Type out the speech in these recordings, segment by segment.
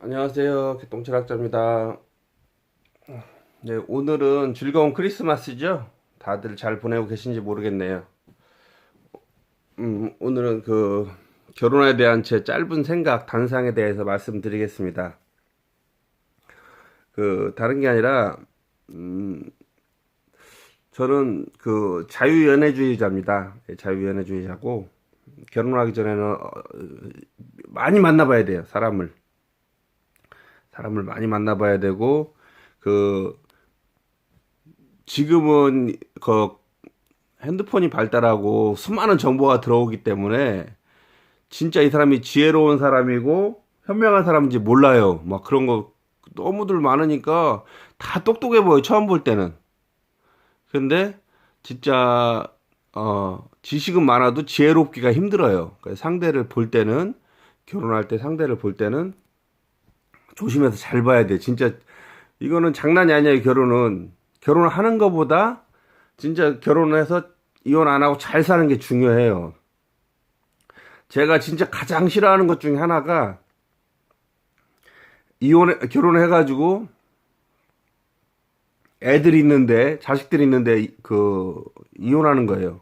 안녕하세요. 개똥철학자입니다. 네, 오늘은 즐거운 크리스마스죠? 다들 잘 보내고 계신지 모르겠네요. 음, 오늘은 그 결혼에 대한 제 짧은 생각, 단상에 대해서 말씀드리겠습니다. 그 다른 게 아니라 음, 저는 그 자유연애주의자입니다. 예, 자유연애주의자고 결혼하기 전에는 어, 많이 만나봐야 돼요, 사람을. 사람을 많이 만나봐야 되고 그 지금은 그 핸드폰이 발달하고 수많은 정보가 들어오기 때문에 진짜 이 사람이 지혜로운 사람이고 현명한 사람인지 몰라요. 막 그런 거 너무들 많으니까 다 똑똑해 보여 처음 볼 때는. 근데 진짜 어 지식은 많아도 지혜롭기가 힘들어요. 그러니까 상대를 볼 때는 결혼할 때 상대를 볼 때는 조심해서 잘 봐야 돼. 진짜 이거는 장난이 아니에요. 결혼은 결혼을 하는 것보다 진짜 결혼해서 이혼 안 하고 잘 사는 게 중요해요. 제가 진짜 가장 싫어하는 것 중에 하나가 이혼해 결혼해 가지고 애들이 있는데 자식들이 있는데 그 이혼하는 거예요.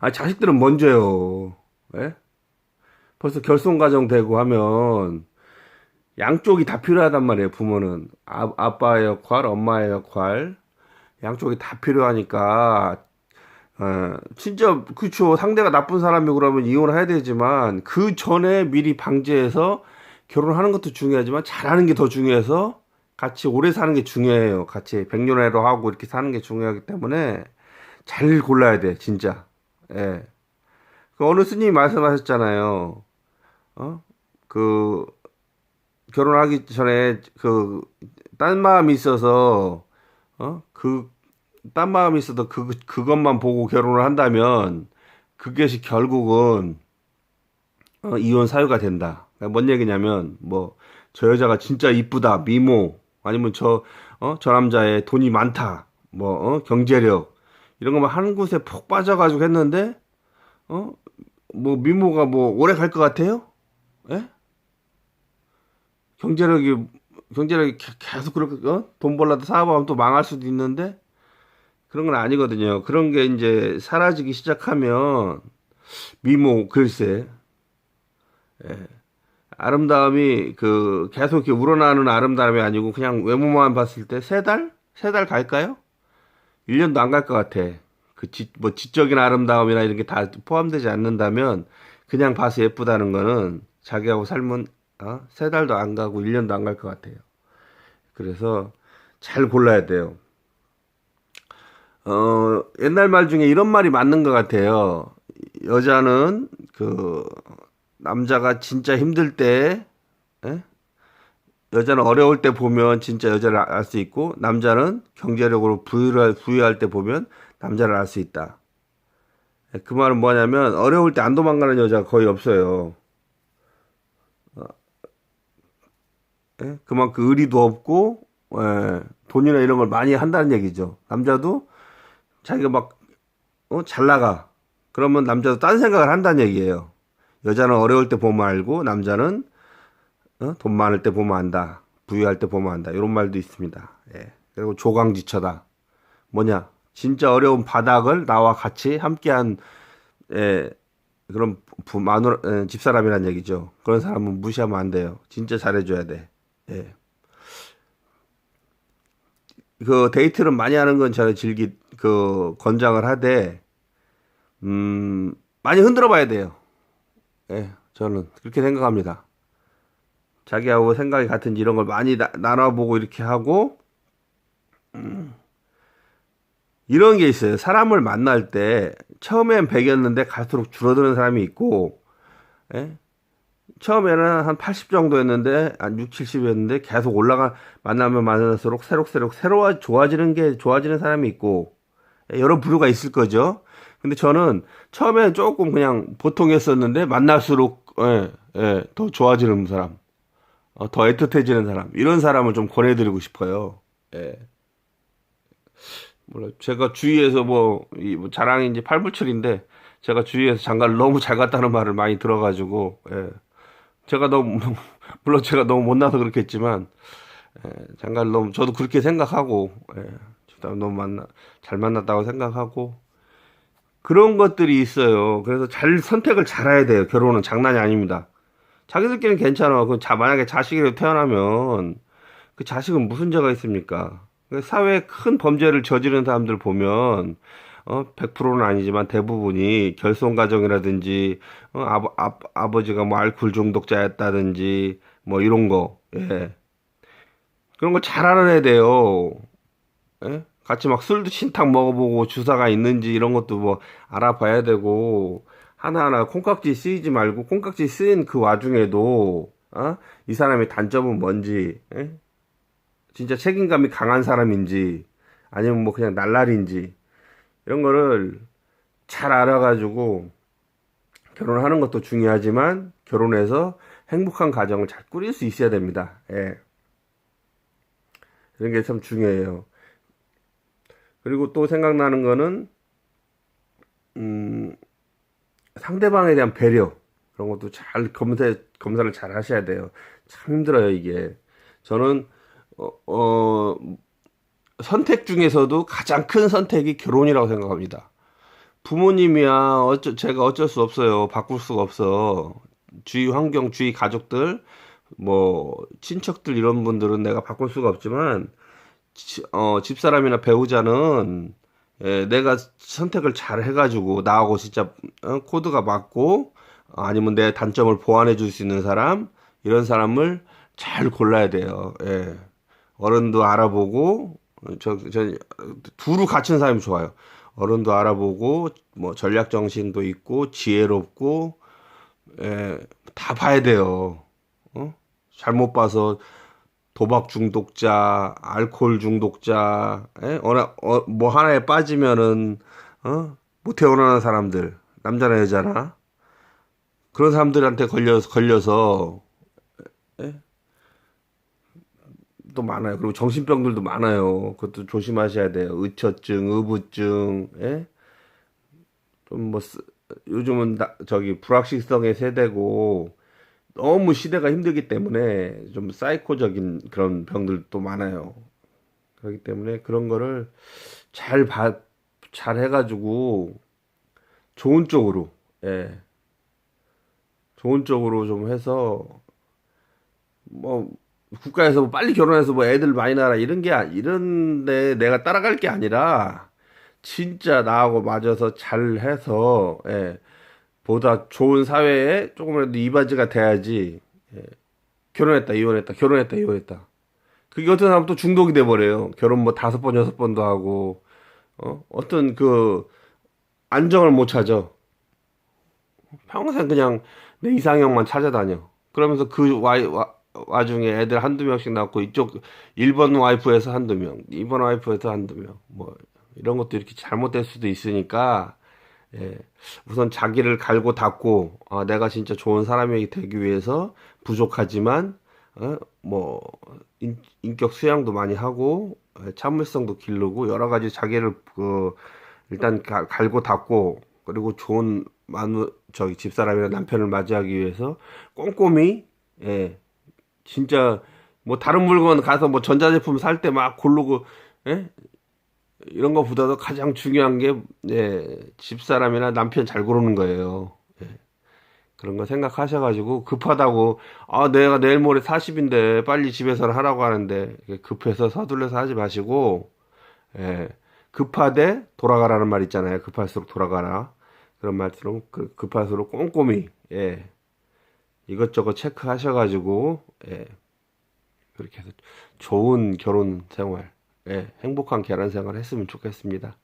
아 자식들은 먼저요. 예? 벌써 결손 가정 되고 하면 양쪽이 다 필요하단 말이에요, 부모는. 아, 아빠의 역할, 엄마의 역할, 양쪽이 다 필요하니까, 어, 진짜, 그쵸. 상대가 나쁜 사람이 그러면 이혼을 해야 되지만, 그 전에 미리 방지해서 결혼하는 것도 중요하지만, 잘하는 게 더 중요해서, 같이 오래 사는 게 중요해요. 같이 백년해로 하고 이렇게 사는 게 중요하기 때문에, 잘 골라야 돼, 진짜. 예. 그 어느 스님이 말씀하셨잖아요. 어? 그, 결혼하기 전에 그 딴 마음이 있어서 어그 딴 마음이 있어도 그 그것만 보고 결혼을 한다면 그것이 결국은 어, 이혼 사유가 된다. 그러니까 뭔 얘기냐면 뭐 저 여자가 진짜 이쁘다 미모 아니면 저 어, 저 남자의 돈이 많다 뭐 어, 경제력 이런 것만 한 곳에 폭 빠져가지고 했는데 어뭐 미모가 뭐 오래 갈 것 같아요? 예? 경제력이 경제력이 개- 계속 그렇게 어? 돈 벌라도 사업하면 또 망할 수도 있는데 그런 건 아니거든요. 그런 게 이제 사라지기 시작하면 미모 글쎄 예. 아름다움이 그 계속 이렇게 우러나는 아름다움이 아니고 그냥 외모만 봤을 때 세 달? 세 달 갈까요? 1년도 안 갈 것 같아. 그 지, 뭐 지적인 아름다움이나 이런 게 다 포함되지 않는다면 그냥 봐서 예쁘다는 거는 자기하고 삶은 어? 세 달도 안 가고 1년도 안 갈 것 같아요. 그래서 잘 골라야 돼요. 어, 옛날 말 중에 이런 말이 맞는 것 같아요. 여자는 그 남자가 진짜 힘들 때, 예? 여자는 어려울 때 보면 진짜 여자를 알 수 있고 남자는 경제력으로 부유할, 부유할 때 보면 남자를 알 수 있다. 예, 그 말은 뭐냐면 어려울 때 안 도망가는 여자가 거의 없어요. 예? 그만큼 의리도 없고 예, 돈이나 이런 걸 많이 한다는 얘기죠. 남자도 자기가 막 어, 잘 나가. 그러면 남자도 딴 생각을 한다는 얘기예요. 여자는 어려울 때 보면 알고 남자는 어? 돈 많을 때 보면 안다. 부유할 때 보면 안다. 이런 말도 있습니다. 예. 그리고 조강지처다. 뭐냐? 진짜 어려운 바닥을 나와 같이 함께한 예, 그런 부, 마누라, 예, 집사람이란 얘기죠. 그런 사람은 무시하면 안 돼요. 진짜 잘해줘야 돼. 예. 그 데이트를 많이 하는 건 저는 즐기 그 권장을 하되 음 많이 흔들어 봐야 돼요. 예, 저는 그렇게 생각합니다. 자기하고 생각이 같은지 이런 걸 많이 나, 나눠보고 이렇게 하고 음, 이런 게 있어요. 사람을 만날 때 처음엔 100이었는데 갈수록 줄어드는 사람이 있고 예? 처음에는 한 80 정도였는데 한 6, 70이었는데 계속 올라가 만나면 만날수록 새록새록 새로워 좋아지는 게 좋아지는 사람이 있고 예, 여러 부류가 있을 거죠. 근데 저는 처음에는 조금 그냥 보통이었었는데 만날수록 예, 예, 더 좋아지는 사람, 어, 더 애틋해지는 사람 이런 사람을 좀 권해드리고 싶어요. 예. 몰라 제가 주위에서 뭐, 이, 뭐 이제 팔불출인데 제가 주위에서 장가를 너무 잘 갔다는 말을 많이 들어가지고 예. 제가 너무 물론 제가 너무 못나서 그렇겠지만 예, 장가를 너무 저도 그렇게 생각하고 예, 너무 만나 잘 만났다고 생각하고 그런 것들이 있어요. 그래서 잘 선택을 잘해야 돼요. 결혼은 장난이 아닙니다. 자기들끼리는 괜찮아. 그 자, 만약에 자식이라도 태어나면 그 자식은 무슨 죄가 있습니까? 그 사회에 큰 범죄를 저지른 사람들 보면 어, 100%는 아니지만 대부분이 결손 가정이라든지 어, 아버, 아, 아버지가 뭐 알코올 중독자였다든지 뭐 이런 거. 예. 그런 거 잘 알아야 돼요. 예? 같이 막 술도 신탁 먹어보고 주사가 있는지 이런 것도 뭐 알아봐야 되고 하나하나 콩깍지 쓰이지 말고 콩깍지 쓰인 그 와중에도 어? 이 사람의 단점은 뭔지 예? 진짜 책임감이 강한 사람인지 아니면 뭐 그냥 날라리인지 이런 거를 잘 알아가지고 결혼하는 것도 중요하지만 결혼해서 행복한 가정을 잘 꾸릴 수 있어야 됩니다. 예. 이런 게 참 중요해요. 그리고 또 생각나는 거는 음, 상대방에 대한 배려 그런 것도 잘 검사 검사를 잘 하셔야 돼요. 참 힘들어요 이게. 저는 어, 어, 선택 중에서도 가장 큰 선택이 결혼이라고 생각합니다. 부모님이야 어쩌 제가 어쩔 수 없어요. 바꿀 수가 없어. 주위 환경, 주위 가족들, 뭐 친척들 이런 분들은 내가 바꿀 수가 없지만 지- 어, 집사람이나 배우자는 예, 내가 선택을 잘 해가지고 나하고 진짜 어, 코드가 맞고 어, 아니면 내 단점을 보완해 줄 수 있는 사람 이런 사람을 잘 골라야 돼요. 예. 어른도 알아보고 어, 저, 저 두루 갖춘 사람이 좋아요. 어른도 알아보고 뭐 전략 정신도 있고 지혜롭고 예, 다 봐야 돼요. 어? 잘못 봐서 도박 중독자, 알코올 중독자, 예? 어느, 어, 뭐 하나에 빠지면은, 어? 못 태어나는 사람들, 남자나 여자나, 그런 사람들한테 걸려서, 걸려서, 예? 또 많아요. 그리고 정신병들도 많아요. 그것도 조심하셔야 돼요. 의처증, 의부증, 예? 좀 뭐, 쓰- 요즘은 나- 저기 불확실성의 세대고, 너무 시대가 힘들기 때문에 좀 사이코적인 그런 병들도 많아요. 그렇기 때문에 그런 거를 잘 봐, 잘 해가지고 좋은 쪽으로, 예, 좋은 쪽으로 좀 해서 뭐 국가에서 뭐 빨리 결혼해서 뭐 애들 많이 낳아라 이런 게 아- 이런데 내가 따라갈 게 아니라 진짜 나하고 맞아서 잘 해서 예, 보다 좋은 사회에 조금이라도 이바지가 돼야지 예, 결혼했다 이혼했다 결혼했다 이혼했다. 그게 어떤 사람 또 중독이 돼 버려요. 결혼 뭐 다섯 번 여섯 번도 하고 어? 어떤 그 안정을 못 찾아. 평생 그냥 내 이상형만 찾아다녀. 그러면서 그 와, 와, 와중에 애들 한두 명씩 낳고 이쪽 1번 와이프에서 한두 명 2번 와이프에서 한두 명 뭐 이런 것도 이렇게 잘못될 수도 있으니까 예, 우선 자기를 갈고 닦고 아, 내가 진짜 좋은 사람이 되기 위해서 부족하지만 어, 뭐 인, 인격 수양도 많이 하고 예, 참을성도 기르고 여러 가지 자기를 그 일단 가- 갈고 닦고 그리고 좋은 마누 저기 집사람이나 남편을 맞이하기 위해서 꼼꼼히 예, 진짜 뭐 다른 물건 가서 뭐 전자제품 살 때 막 고르고 예? 이런 것보다도 가장 중요한 게 예, 집사람이나 남편 잘 고르는 거예요. 예, 그런 거 생각하셔가지고 급하다고 아 내가 내일 모레 40인데 빨리 집에서 하라고 하는데 급해서 서둘러서 하지 마시고 예, 급하되 돌아가라는 말 있잖아요. 급할수록 돌아가라 그런 말처럼 그 급할수록 꼼꼼히 예, 이것저것 체크하셔가지고 예, 그렇게 해서 좋은 결혼 생활 예, 행복한 결혼 생활 했으면 좋겠습니다.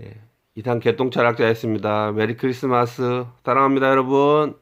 예, 이상 개똥철학자였습니다. 메리 크리스마스. 사랑합니다, 여러분.